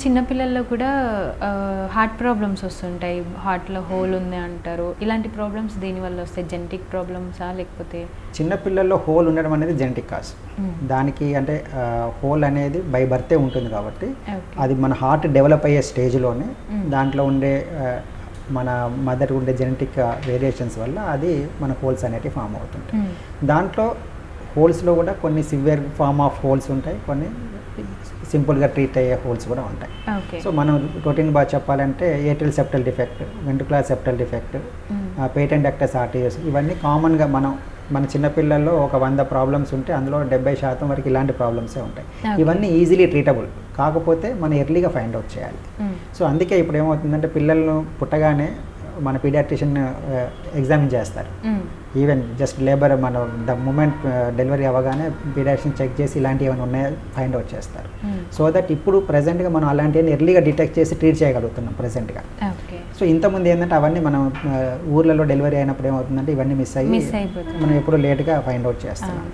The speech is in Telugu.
చిన్నపిల్లల్లో కూడా హార్ట్ ప్రాబ్లమ్స్ వస్తుంటాయి. హార్ట్లో హోల్ ఉంది అంటారు. ఇలాంటి ప్రాబ్లమ్స్ దీనివల్ల వస్తాయి? జెనెటిక్ ప్రాబ్లమ్సా లేకపోతే చిన్నపిల్లల్లో హోల్ ఉండడం అనేది జెనెటిక్ కాజ్ మ్మ్. దానికి అంటే హోల్ అనేది బై బర్తే ఉంటుంది కాబట్టి అది మన హార్ట్ డెవలప్ అయ్యే స్టేజ్లోనే మ్మ్. దాంట్లో ఉండే మన మదర్ ఉండే జెనెటిక్ వేరియేషన్స్ వల్ల అది మన హోల్స్ అనేటివి ఫామ్ అవుతుంటాయి. మ్మ్. దాంట్లో హోల్స్లో కూడా కొన్ని సివియర్ ఫామ్ ఆఫ్ హోల్స్ ఉంటాయి. కొన్ని సింపుల్గా ట్రీట్ అయ్యే హోల్స్ కూడా ఉంటాయి సో మనం రొటీన్ బాగా చెప్పాలంటే atrial septal defect ventricular septal defect. Patent ductus arteriosus ఇవన్నీ కామన్గా మనం మన చిన్నపిల్లల్లో ఒక వంద ప్రాబ్లమ్స్ ఉంటే అందులో డెబ్బై శాతం వరకు ఇలాంటి ప్రాబ్లమ్సే ఉంటాయి. ఇవన్నీ ఈజీలీ ట్రీటబుల్ కాకపోతే మనం ఎర్లీగా ఫైండ్ అవుట్ చేయాలి. సో అందుకే ఇప్పుడు ఏమవుతుందంటే పిల్లలను పుట్టగానే మన పీడియాట్రిషియన్ ఎగ్జామిన్ చేస్తారు మ్మ్. ఈవెన్ జస్ట్ లేబర్ మన ద మూమెంట్ డెలివరీ అవ్వగానే పీడియాట్రిషియన్ చెక్ చేసి ఇలాంటివి ఏమైనా ఉన్నాయో ఫైండ్ అవుట్ చేస్తారు. సో దట్ ఇప్పుడు ప్రజెంట్గా మనం అలాంటివన్నీ ఎర్లీగా డిటెక్ట్ చేసి ట్రీట్ చేయగలుగుతున్నాం ప్రజెంట్గా సో ఇంతకుముందు ఏంటంటే అవన్నీ మనం ఆ, ఊర్లలో డెలివరీ అయినప్పుడు ఏమవుతుందంటే ఇవన్నీ మిస్ అయ్యి మనం ఎప్పుడు లేట్గా ఫైండ్ అవుట్ చేస్తాం అవును.